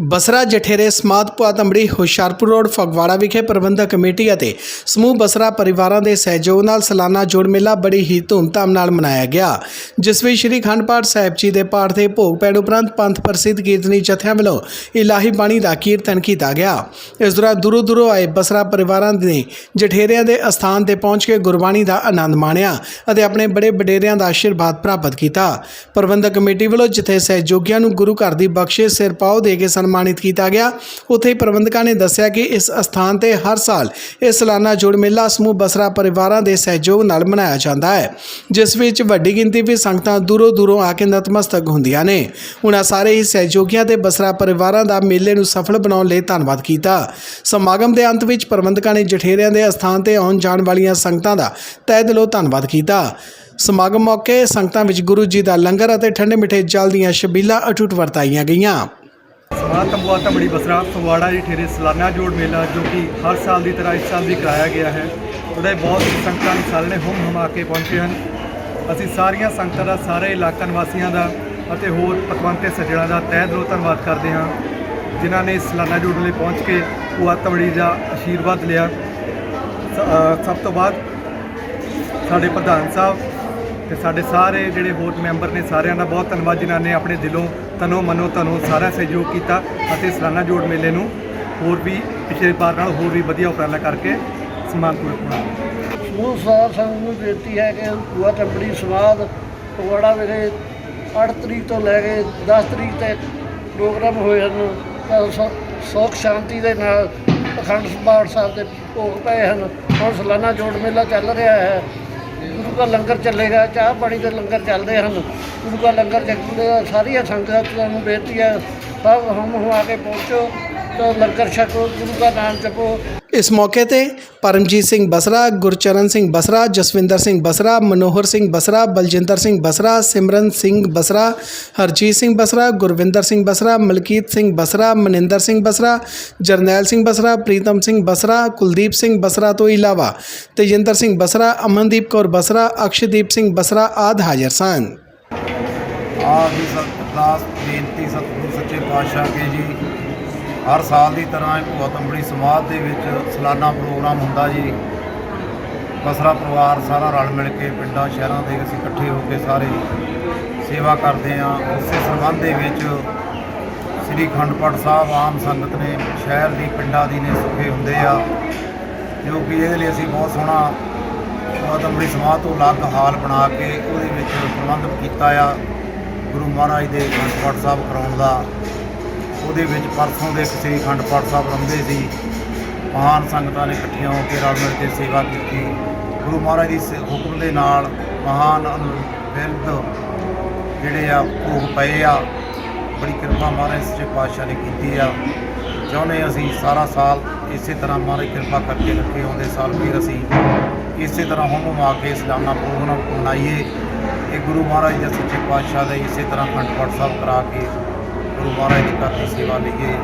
ਬਸਰਾ ਜਠੇਰੇ ਸਮਾਧ ਪੁਆਤੰਬੜੀ ਹੁਸ਼ਿਆਰਪੁਰ ਰੋਡ, ਫਗਵਾੜਾ ਵਿਖੇ ਪ੍ਰਬੰਧਕ ਕਮੇਟੀ ਅਤੇ ਸਮੂਹ ਬਸਰਾ ਪਰਿਵਾਰਾਂ ਦੇ ਸਹਿਯੋਗ ਨਾਲ ਸਾਲਾਨਾ ਜੋੜ ਮੇਲਾ ਬੜੀ ਹੀ ਧੂਮਧਾਮ ਨਾਲ ਮਨਾਇਆ ਗਿਆ, ਜਿਸ ਵਿੱਚ ਸ੍ਰੀ ਅਖੰਡ ਪਾਠ ਸਾਹਿਬ ਜੀ ਦੇ ਪਾਠ ਦੇ ਭੋਗ ਪੈਣ ਉਪਰੰਤ ਪੰਥ ਪ੍ਰਸਿੱਧ ਕੀਰਤਨੀ ਜਥਿਆਂ ਵੱਲੋਂ ਇਲਾਹੀ ਬਾਣੀ ਦਾ ਕੀਰਤਨ ਕੀਤਾ ਗਿਆ। ਇਸ ਦੌਰਾਨ ਦੂਰੋਂ ਦੂਰੋਂ ਆਏ ਬਸਰਾ ਪਰਿਵਾਰਾਂ ਨੇ ਜਠੇਰਿਆਂ ਦੇ ਅਸਥਾਨ ਤੇ ਪਹੁੰਚ ਕੇ ਗੁਰਬਾਣੀ ਦਾ ਆਨੰਦ ਮਾਣਿਆ ਅਤੇ ਆਪਣੇ ਬੜੇ ਵਡੇਰਿਆਂ ਦਾ ਆਸ਼ੀਰਵਾਦ ਪ੍ਰਾਪਤ ਕੀਤਾ। ਪ੍ਰਬੰਧਕ ਕਮੇਟੀ ਵੱਲੋਂ ਜਿੱਥੇ ਸਹਿਯੋਗੀਆਂ ਨੂੰ ਗੁਰੂ ਘਰ ਦੀ ਬਖਸ਼ਿਸ਼, ਸਿਰ ਪਾਓ ਦੇ ਕੇ ਸਨ ਸਨਮਾਨਿਤ ਕੀਤਾ ਗਿਆ। ਉੱਥੇ ਪ੍ਰਬੰਧਕਾਂ ਨੇ ਦੱਸਿਆ ਕਿ ਇਸ ਅਸਥਾਨ ਤੇ ਹਰ ਸਾਲ ਇਹ ਸਾਲਾਨਾ ਜੋੜ ਮੇਲਾ ਸਮੂਹ ਬਸਰਾ ਪਰਿਵਾਰਾਂ ਦੇ ਸਹਿਯੋਗ ਨਾਲ ਮਨਾਇਆ ਜਾਂਦਾ ਹੈ, ਜਿਸ ਵਿੱਚ ਵੱਡੀ ਗਿਣਤੀ ਵਿੱਚ ਸੰਗਤਾਂ ਦੂਰੋਂ ਦੂਰੋਂ ਆ ਕੇ ਨਤਮਸਤਕ ਹੁੰਦੀਆਂ ਨੇ। ਉਹਨਾਂ ਸਾਰੇ ਹੀ ਸਹਿਯੋਗੀਆਂ ਤੇ ਬਸਰਾ ਪਰਿਵਾਰਾਂ ਦਾ ਮੇਲੇ ਨੂੰ ਸਫਲ ਬਣਾਉਣ ਲਈ ਧੰਨਵਾਦ ਕੀਤਾ। ਸਮਾਗਮ ਦੇ ਅੰਤ ਵਿੱਚ ਪ੍ਰਬੰਧਕਾਂ ਨੇ ਜਠੇਰਿਆਂ ਦੇ ਅਸਥਾਨ ਤੇ ਆਉਣ ਜਾਣ ਵਾਲੀਆਂ ਸੰਗਤਾਂ ਦਾ ਤਹਿ ਦਿਲੋਂ ਧੰਨਵਾਦ ਕੀਤਾ। ਸਮਾਗਮ ਮੌਕੇ ਸੰਗਤਾਂ ਵਿੱਚ ਗੁਰੂ ਜੀ ਦਾ ਲੰਗਰ ਅਤੇ ਠੰਡੇ ਮਿੱਠੇ ਜਲ ਦੀਆਂ ਛਬੀਲਾਂ ਅਟੁੱਟ ਵਰਤਾਈਆਂ ਗਈਆਂ। ਸਮਾਧ ਤੰਬੂਆ ਤੰਬੜੀ ਬਸਰਾ ਫਗਵਾੜਾ ਜੀ ਠੇਰੇ ਸਲਾਨਾ ਜੋੜ ਮੇਲਾ ਜੋ ਕਿ ਹਰ ਸਾਲ ਦੀ ਤਰ੍ਹਾਂ ਇਸ ਸਾਲ ਵੀ ਕਰਾਇਆ ਗਿਆ ਹੈ। ਉਹਦੇ ਬਹੁਤ ਹੀ ਸੰਗਤਾਂ ਨੇ ਸਾਰਿਆਂ ਨੇ ਹੁਮ ਹਮਾ ਕੇ ਪਹੁੰਚੇ ਹਨ। ਅਸੀਂ ਸਾਰੀਆਂ ਸੰਗਤਾਂ ਦਾ, ਸਾਰੇ ਇਲਾਕਾ ਨਿਵਾਸੀਆਂ ਦਾ ਅਤੇ ਹੋਰ ਪਤਵੰਤੇ ਸੱਜਣਾ ਦਾ ਤਹਿ ਦਿਲੋਂ ਧੰਨਵਾਦ ਕਰਦੇ ਹਾਂ, ਜਿਨ੍ਹਾਂ ਨੇ ਸਲਾਨਾ ਜੋੜ ਲਈ ਪਹੁੰਚ ਕੇ ਭੂਆ ਤੰਬੜੀ ਦਾ ਆਸ਼ੀਰਵਾਦ ਲਿਆ। ਸਭ ਤੋਂ ਬਾਅਦ ਸਾਡੇ ਪ੍ਰਧਾਨ ਸਾਹਿਬ ਤੇ ਸਾਡੇ ਸਾਰੇ ਜਿਹੜੇ ਹੋਰ ਮੈਂਬਰ ਨੇ ਸਾਰਿਆਂ ਦਾ ਬਹੁਤ ਧੰਨਵਾਦ, ਜਿਨ੍ਹਾਂ ਨੇ ਆਪਣੇ ਦਿਲੋਂ ਤਨੋ ਮਨੋ ਤਨੋ ਸਾਰਾ ਸਹਿਯੋਗ ਕੀਤਾ ਅਤੇ ਸਲਾਨਾ ਜੋੜ ਮੇਲੇ ਨੂੰ ਹੋਰ ਵੀ ਪਿਛਲੇ ਵਾਰ ਨਾਲ ਹੋਰ ਵੀ ਵਧੀਆ ਉਪਰਾਲਾ ਕਰਕੇ ਸਮਾਨਪੂਰਕ ਬਣਾਉਣਾ ਸਮੂਹ ਸਾਰ ਸੰਗਤ ਨੂੰ ਬੇਨਤੀ ਹੈ ਕਿ ਭੂਆ ਟੰਬੜੀ ਸਮਾਦ ਪਗਵਾੜਾ ਵੇਲੇ 8 ਤਰੀਕ ਤੋਂ ਲੈ ਕੇ 10 ਤਰੀਕ ਤੱਕ ਪ੍ਰੋਗਰਾਮ ਹੋਏ ਹਨ। ਤਾਂ ਸੁੱਖ ਸ਼ਾਂਤੀ ਦੇ ਨਾਲ ਅਖੰਡ ਪਾਠ ਸਾਹਿਬ ਦੇ ਭੋਗ ਪਏ ਹਨ। ਹੁਣ ਸਲਾਨਾ ਜੋੜ ਮੇਲਾ ਚੱਲ ਰਿਹਾ ਹੈ। ਗੁਰੂ ਦਾ ਲੰਗਰ ਚੱਲੇਗਾ, ਚਾਹ ਪਾਣੀ ਦੇ ਲੰਗਰ ਚੱਲਦੇ ਹਨ। ਗੁਰੂ ਦਾ ਲੰਗਰ ਚੱਲੇਗਾ ਸਾਰੀਆਂ ਸੰਗਤਾਂ ਨੂੰ ਬੇਨਤੀ ਹੈ, ਸਭ ਹਮ ਹੁਆ ਕੇ ਪਹੁੰਚੋ। ਤਾਂ ਲੰਗਰ ਛਕੋ ਗੁਰੂ ਦਾ ਨਾਮ ਜਪੋ ਇਸ ਮੌਕੇ ਤੇ ਪਰਮਜੀਤ ਸਿੰਘ ਬਸਰਾ ਗੁਰਚਰਨ ਸਿੰਘ ਬਸਰਾ ਜਸਵਿੰਦਰ ਸਿੰਘ ਬਸਰਾ ਮਨੋਹਰ ਸਿੰਘ ਬਸਰਾ ਬਲਜਿੰਦਰ ਸਿੰਘ ਬਸਰਾ ਸਿਮਰਨ ਸਿੰਘ ਬਸਰਾ ਹਰਜੀਤ ਸਿੰਘ ਬਸਰਾ ਗੁਰਵਿੰਦਰ ਸਿੰਘ ਬਸਰਾ ਮਲਕੀਤ ਸਿੰਘ ਬਸਰਾ ਮਨਿੰਦਰ ਸਿੰਘ ਬਸਰਾ ਜਰਨੈਲ ਸਿੰਘ ਬਸਰਾ ਪ੍ਰੀਤਮ ਸਿੰਘ ਬਸਰਾ ਕੁਲਦੀਪ ਸਿੰਘ ਬਸਰਾ ਤੋਂ ਇਲਾਵਾ ਤੇਜਿੰਦਰ ਸਿੰਘ ਬਸਰਾ ਅਮਨਦੀਪ ਕੌਰ ਬਸਰਾ ਅਕਸ਼ਦੀਪ ਸਿੰਘ ਬਸਰਾ ਆਦਿ ਹਾਜ਼ਰ ਸਨ ਆਪ ਜੀ ਸਰਦਾਸ ਬੇਨਤੀ ਸਤਿਗੁਰੂ ਸੱਚੇ ਪਾਤਸ਼ਾਹ ਕੇ ਜੀ ਹਰ ਸਾਲ ਦੀ ਤਰ੍ਹਾਂ ਇਹ ਭੂਆ ਤੰਬੜੀ ਸਮਾਜ ਦੇ ਵਿੱਚ ਸਾਲਾਨਾ ਪ੍ਰੋਗਰਾਮ ਹੁੰਦਾ ਜੀ। ਬਸਰਾ ਪਰਿਵਾਰ ਸਾਰਾ ਰਲ ਮਿਲ ਕੇ ਪਿੰਡਾਂ, ਸ਼ਹਿਰਾਂ ਦੇ ਅਸੀਂ ਇਕੱਠੇ ਹੋ ਕੇ ਸਾਰੇ ਸੇਵਾ ਕਰਦੇ ਹਾਂ। ਉਸੇ ਸੰਬੰਧ ਦੇ ਵਿੱਚ ਸ੍ਰੀ ਅਖੰਡ ਪਾਠ ਸਾਹਿਬ ਆਮ ਸੰਗਤ ਨੇ, ਸ਼ਹਿਰ ਦੀ ਪਿੰਡਾਂ ਦੀ ਨੇ ਸੁਖੇ ਹੁੰਦੇ ਆ, ਜੋ ਕਿ ਇਹਦੇ ਲਈ ਅਸੀਂ ਬਹੁਤ ਸੋਹਣਾ ਭੂਆ ਤੰਬੜੀ ਸਮਾਧ ਤੋਂ ਅਲੱਗ ਹਾਲ ਬਣਾ ਕੇ ਉਹਦੇ ਵਿੱਚ ਪ੍ਰਬੰਧ ਕੀਤਾ ਆ, ਗੁਰੂ ਮਹਾਰਾਜ ਦੇ ਅਖੰਡ ਪਾਠ ਸਾਹਿਬ ਕਰਾਉਣ ਦਾ। ਉਹਦੇ ਵਿੱਚ ਪਰਸੋਂ ਦੇ ਸ੍ਰੀ ਅਖੰਡ ਪਾਠ ਸਾਹਿਬ ਰੰਭੇ ਸੀ। ਮਹਾਨ ਸੰਗਤਾਂ ਨੇ ਇਕੱਠੀਆਂ ਹੋ ਕੇ ਰਲ ਮਿਲ ਕੇ ਸੇਵਾ ਕੀਤੀ। ਗੁਰੂ ਮਹਾਰਾਜ ਦੀ ਸ- ਹੁਕਮ ਦੇ ਨਾਲ ਮਹਾਨ ਬਿਰਧ ਜਿਹੜੇ ਆ, ਭੋਗ ਪਏ ਆ। ਬੜੀ ਕਿਰਪਾ ਮਹਾਰਾਜ ਸੱਚੇ ਪਾਤਸ਼ਾਹ ਨੇ ਕੀਤੀ ਆ। ਚਾਹੁੰਦੇ ਅਸੀਂ ਸਾਰਾ ਸਾਲ ਇਸੇ ਤਰ੍ਹਾਂ ਮਹਾਰਾਜ ਕਿਰਪਾ ਕਰਕੇ ਰੱਖੇ ਆਉਂਦੇ ਸਾਲ ਫਿਰ ਅਸੀਂ ਇਸੇ ਤਰ੍ਹਾਂ ਹੁਮ ਹੁਮਾ ਕੇ ਸਲਾਨਾ ਪ੍ਰੋਗਰਾਮ ਮਨਾਈਏ ਇਹ ਗੁਰੂ ਮਹਾਰਾਜ ਦੇ ਸੱਚੇ ਪਾਤਸ਼ਾਹ ਦੇ ਇਸੇ ਤਰ੍ਹਾਂ ਅਖੰਡ ਪਾਠ ਸਾਹਿਬ ਕਰਾ ਕੇ ਗੁਰੂ ਮਹਾਰਾਜ ਦੀ ਘਰ ਦੀ ਸੇਵਾ ਲਈਏ